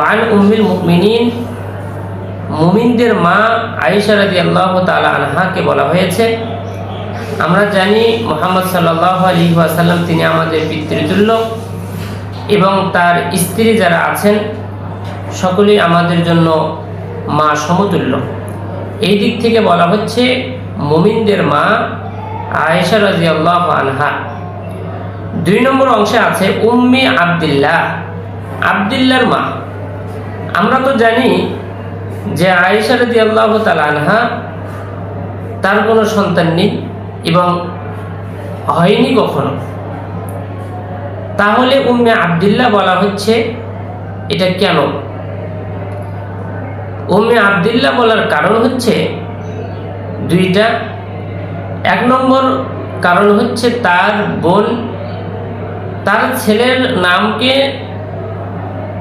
One উম্মিল মুমিনিন, মুমিনদের মা আয়েশা রাজি আল্লাহ তালা আনহাকে বলা হয়েছে। আমরা জানি মোহাম্মদ সাল্লাহ আলী ওয়াসাল্লাম তিনি আমাদের পিতৃতুল্য এবং তার স্ত্রী যারা আছেন, সকলেই আমাদের জন্য মা সমতুল্য। এই দিক থেকে বলা হচ্ছে মুমিনদের মা আয়েশা রাজি আল্লাহ আনহা। দুই নম্বর অংশে আছে উম্মি আবদুল্লাহ। আবদুল্লার মা। আমরা তো জানি যে আয়েশা রাজি আল্লাহ আনহা তার কোনো সন্তান নেই এবং হয়নি কখনো। তাহলে উম্মে আবদুল্লাহ বলা হচ্ছে, এটা কেন? উম্মে আবদুল্লাহ বলার কারণ হচ্ছে দুইটা। এক নম্বর কারণ হচ্ছে তার বোন, তার ছেলের নামকে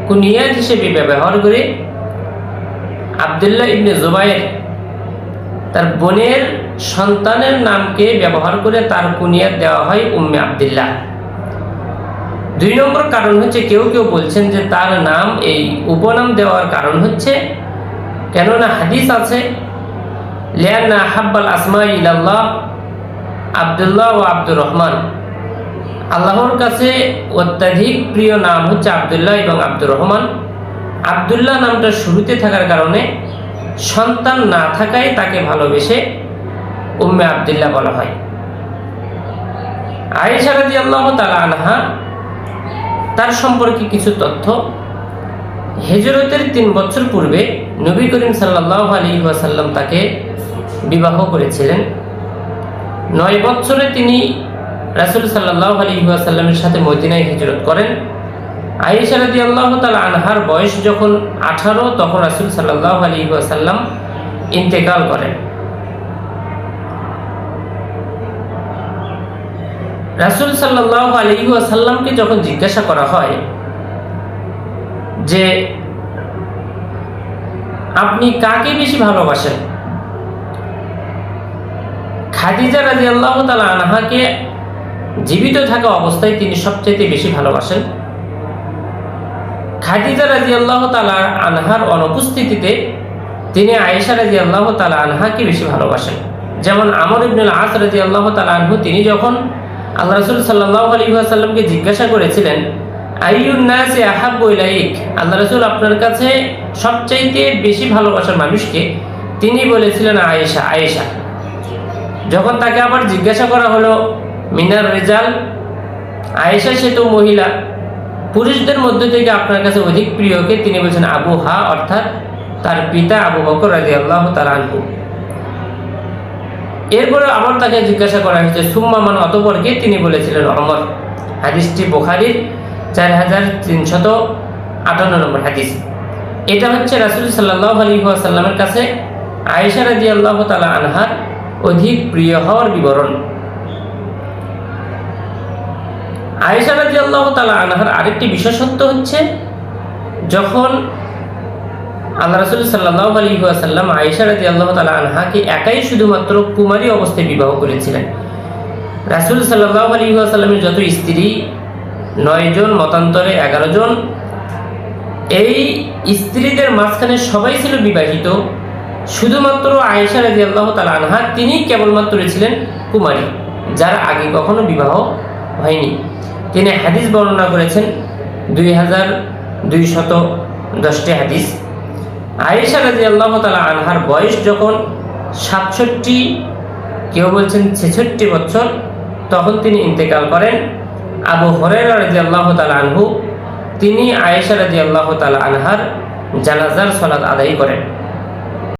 কুনিয়াত হিসেবে ব্যবহার করে আবদুল্লাহ ইবনে জুবাইর তার বোনের সন্তানের নামকে ব্যবহার করে তার কুনিয়াত দেওয়া হয় উম্মে আবদুল্লাহ। দুই নম্বর কারণ হচ্ছে কেউ কেউ বলছেন যে তার নাম, এই উপনাম দেওয়ার কারণ হচ্ছে, কেননা হাদিস আছে লিয়ান্না হাব্বাল আসমা ইলাল্লাহ, আবদুল্লাহ ও আব্দুর রহমান। আল্লাহর কাছে অত্যাধিক প্রিয় নাম হচ্ছে আবদুল্লাহ এবং আব্দুর রহমান। আবদুল্লাহ নামটা শুরুতে থাকার কারণে সন্তান না থাকায় তাকে ভালোবেসে উম্মে আবদুল্লাহ বলা হয়। আয়েশা রাজি আল্লাহ তালা আনহা, তার সম্পর্কে কিছু তথ্য। হেজরতের তিন বছর পূর্বে নবী করিম সাল্লাহ আলী ওয়াসাল্লাম তাকে বিবাহ করেছিলেন। নয় বছরে তিনি রাসুল সাল্লাহ আলী ওয়াসাল্লামের সাথে মদিনায় হিজরত করেন। আয়েশা রাজি আল্লাহ তালা আনহার বয়স যখন আঠারো, তখন রাসুল সাল্লাহ আলী ওয়াসাল্লাম ইন্তেকাল করেন। রাসুল সাল্লাহ আলী ওয়াসাল্লামকে যখন জিজ্ঞাসা করা হয় যে, আপনি কাকে বেশি ভালোবাসেন? খাদিজা রাজি আল্লাহ তালা আনহাকে জীবিত থাকা অবস্থায় তিনি সবচেয়ে বেশি ভালোবাসেন। খাদিজা রাজি আল্লাহ তালা আনহার অনুপস্থিতিতে তিনি আয়েশা রাজি আল্লাহ তালা আনহাকে বেশি ভালোবাসেন। যেমন আমর ইবনুল আস রাজি আল্লাহ তালা আনহু, তিনি যখন আল্লাহ রসুল সাল্লাহ আলী আসাল্লামকে জিজ্ঞাসা করেছিলেন আইউন্নাসে আহাব্বু ইলাইক? আল্লাহ রসুল আপনার কাছে সবচাইতে বেশি ভালোবাসার মানুষকে তিনি বলেছিলেন আয়েশা আয়েশা। যখন তাকে আবার জিজ্ঞাসা করা হলো মিনার রেজাল। আয়েশা সে তো মহিলা। পুরুষদের মধ্যে থেকে আপনার কাছে অধিক প্রিয়কে তিনি বলছেন আবু হা, অর্থাৎ তার পিতা আবু বকর রাজি আল্লাহ তালানহু এরপরে আবার তাকে জিজ্ঞাসা করা হয়েছে, সুম্মা মান অতপরকে? তিনি বলেছিলেন, অমর। হাদিসটি বোখারির চার হাজার তিনশত আটান্ন নম্বর হাদিস। এটা হচ্ছে রাসুল সাল্লাহ আলী সাল্লামের কাছে আয়েশা রাজি আল্লাহ তালা আনহার অধিক প্রিয় হওয়ার বিবরণ। আয়েশা রাজি আল্লাহ তালা আনহার আরেকটি বিশেষত্ব হচ্ছে, যখন আল্লাহ রসুল সাল্লাহ আলী সাল্লাম আয়েশা রাজি আল্লাহ তালা আনহাকে একাই শুধুমাত্র কুমারী অবস্থায় বিবাহ করেছিলেন। রাসুল সাল্লাহ আলী সাল্লামের যত স্ত্রী, নয় জন, মতান্তরে এগারো জন, এই স্ত্রীদের মাঝখানে সবাই ছিল বিবাহিত। শুধুমাত্র আয়েশা রাজি আল্লাহ তালা আনহা, তিনি কেবলমাত্র ছিলেন কুমারী, যার আগে কখনো বিবাহ হয়নি। তিনি হাদিস বর্ণনা করেছেন দুই হাজার দুই শত দশটি হাদিস। আয়েশা রাজি আল্লাহ তালা আনহার বয়স যখন সাতষট্টি, কেউ বলছেন ছেষট্টি বছর, তখন তিনি ইন্তেকাল করেন। আবু হরেরা রাজি আল্লাহ তালা আনহু, তিনি আয়েশা রাজি আল্লাহ তালা আনহার জানাজার সলাদ আদায় করেন।